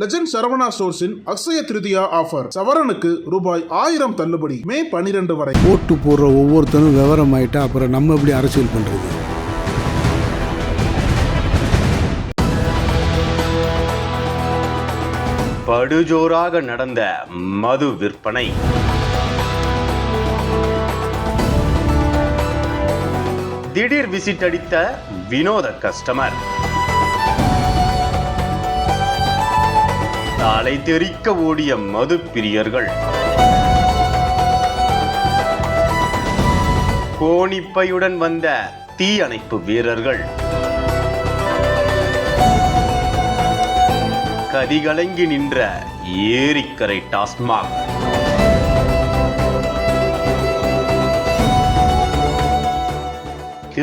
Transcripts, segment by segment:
Legend Saravana ஸ்டோர்ஸின் Akshaya Tritiya offer சவரனுக்கு ரூபாய் ஆயிரம் தள்ளுபடி. மே பனிரெண்டு வரை. ஓட்டு போடுற ஒவ்வொருத்தரும் விவரம் ஆயிட்டா அப்புறம் நம்ம எப்படி அரசியல் பண்றது? படுஜோராக நடந்த மது விற்பனை. திடீர் விசிட் அடித்த வினோத கஸ்டமர் தலை தெறிக்க ஓடிய மது பிரியர்கள் கோணிப்பையுடன் வந்த தீயணைப்பு வீரர்கள். கதிகலங்கி நின்ற ஏரிக்கரை டாஸ்மாக்.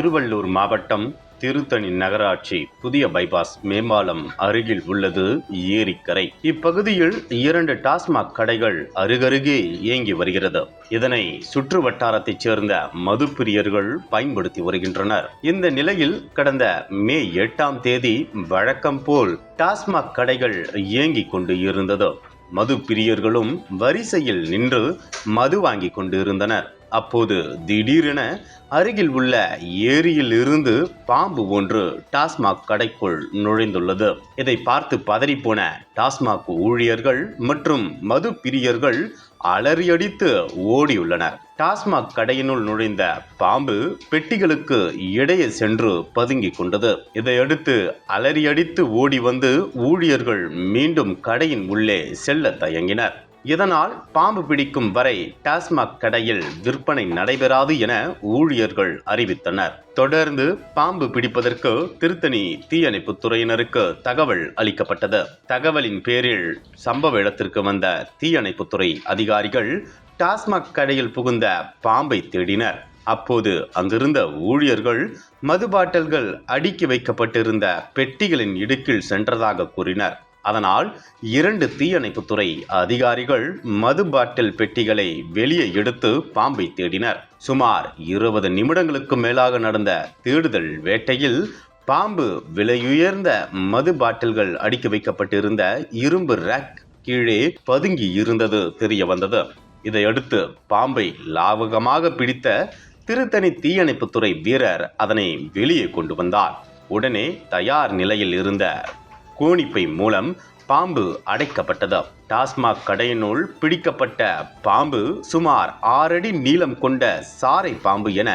திருவள்ளூர் மாவட்டம் திருத்தணி நகராட்சி புதிய பைபாஸ் மேம்பாலம் அருகில் உள்ளது ஏரிக்கரை. இப்பகுதியில் இரண்டு டாஸ்மாக் கடைகள் அருகருகே இயங்கி வருகிறது. இதனை சுற்று வட்டாரத்தைச் சேர்ந்த மதுப்பிரியர்கள் பயன்படுத்தி வருகின்றனர். இந்த நிலையில் கடந்த மே எட்டாம் தேதி வழக்கம் போல் டாஸ்மாக் கடைகள் இயங்கிக் கொண்டு இருந்தது. மது பிரியர்களும் வரிசையில் நின்று மது வாங்கி கொண்டு இருந்தனர். அப்போது திடீரென அருகில் உள்ள ஏரியில் இருந்து பாம்பு ஒன்று டாஸ்மாக் கடைக்குள் நுழைந்துள்ளது. இதை பார்த்து பதறிப்போன டாஸ்மாக் ஊழியர்கள் மற்றும் மது பிரியர்கள் அலறியடித்து ஓடியுள்ளனர். டாஸ்மாக் கடையினுள் நுழைந்த பாம்பு பெட்டிகளுக்கு இடையே சென்று பதுங்கிக் கொண்டது. இதையடுத்து அலறியடித்து ஓடி வந்து ஊழியர்கள் மீண்டும் கடையின் உள்ளே செல்ல தயங்கினர். இதனால் பாம்பு பிடிக்கும் வரை டாஸ்மாக் கடையில் விற்பனை நடைபெறாது என ஊழியர்கள் அறிவித்தனர். தொடர்ந்து பாம்பு பிடிப்பதற்கு திருத்தணி தீயணைப்பு துறையினருக்கு தகவல் அளிக்கப்பட்டது. தகவலின் பேரில் சம்பவ இடத்திற்கு வந்த தீயணைப்புத்துறை அதிகாரிகள் டாஸ்மாக் கடையில் புகுந்த பாம்பை தேடினர். அப்போது அங்கிருந்த ஊழியர்கள் மது பாட்டில்கள் அடுக்கி வைக்கப்பட்டிருந்த பெட்டிகளின் இடுக்கில் சென்றதாக கூறினர். அதனால் இரண்டு தீயணைப்புத்துறை அதிகாரிகள் மது பாட்டில் பெட்டிகளை வெளியே எடுத்து பாம்பை தேடினர். சுமார் இருபது நிமிடங்களுக்கு மேலாக நடந்த தேடுதல் வேட்டையில் பாம்பு விலையுயர்ந்த மது பாட்டில்கள் அடுக்கி வைக்கப்பட்டிருந்த இரும்பு ரேக் கீழே பதுங்கி இருந்தது தெரிய வந்தது. இதையடுத்து பாம்பை லாவகமாக பிடித்த திருத்தணி தீயணைப்புத்துறை வீரர் அதனை வெளியே கொண்டு வந்தார். உடனே தயார் நிலையில் இருந்த கோணிப்பை மூலம் பாம்பு அடைக்கப்பட்டது. டாஸ்மாக் கடையினுள் பிடிக்கப்பட்ட பாம்பு சுமார் ஆறடி நீளம் கொண்ட சாறை பாம்பு என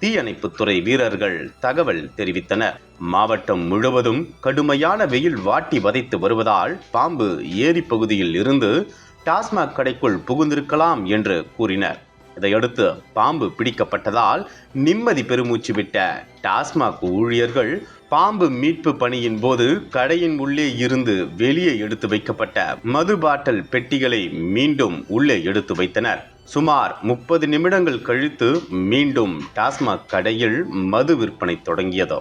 தீயணைப்புத்துறை வீரர்கள் தகவல் தெரிவித்தனர். மாவட்டம் முழுவதும் கடுமையான வெயில் வாட்டி வதைத்து வருவதால் பாம்பு ஏரி பகுதியில் இருந்து டாஸ்மாக் கடைக்குள் புகுந்திருக்கலாம் என்று கூறினர். இதையடுத்து பாம்பு பிடிக்கப்பட்டதால் நிம்மதி பெருமூச்சு விட்ட டாஸ்மாக் ஊழியர்கள் பாம்பு மீட்பு பணியின் போது கடையின் உள்ளே இருந்து வெளியே எடுத்து வைக்கப்பட்ட மது பாட்டில் பெட்டிகளை மீண்டும் உள்ளே எடுத்து வைத்தனர். சுமார் முப்பது நிமிடங்கள் கழித்து மீண்டும் டாஸ்மாக் கடையில் மது விற்பனை தொடங்கியது.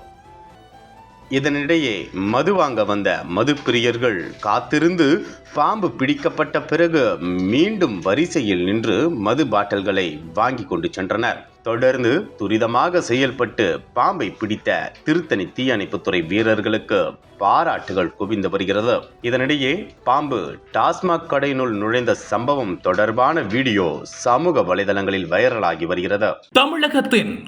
இதனிடையே மது வாங்க வந்த மது பிரியர்கள் காத்திருந்து பாம்பு பிடிக்கப்பட்ட பிறகு மீண்டும் வரிசையில் நின்று மது பாட்டில்களை வாங்கி கொண்டு சென்றனர். தொடர்ந்து துரிதமாக செயல்பட்டு பாம்பை பிடித்த திருத்தணி தீயணைப்புத்துறை வீரர்களுக்கு பாராட்டுகள் குவிந்து வருகிறது. இதனிடையே பாம்பு டாஸ்மாக் கடையினுள் நுழைந்த சம்பவம் தொடர்பான வீடியோ சமூக வலைதளங்களில் வைரலாகி வருகிறது. தமிழகத்தின்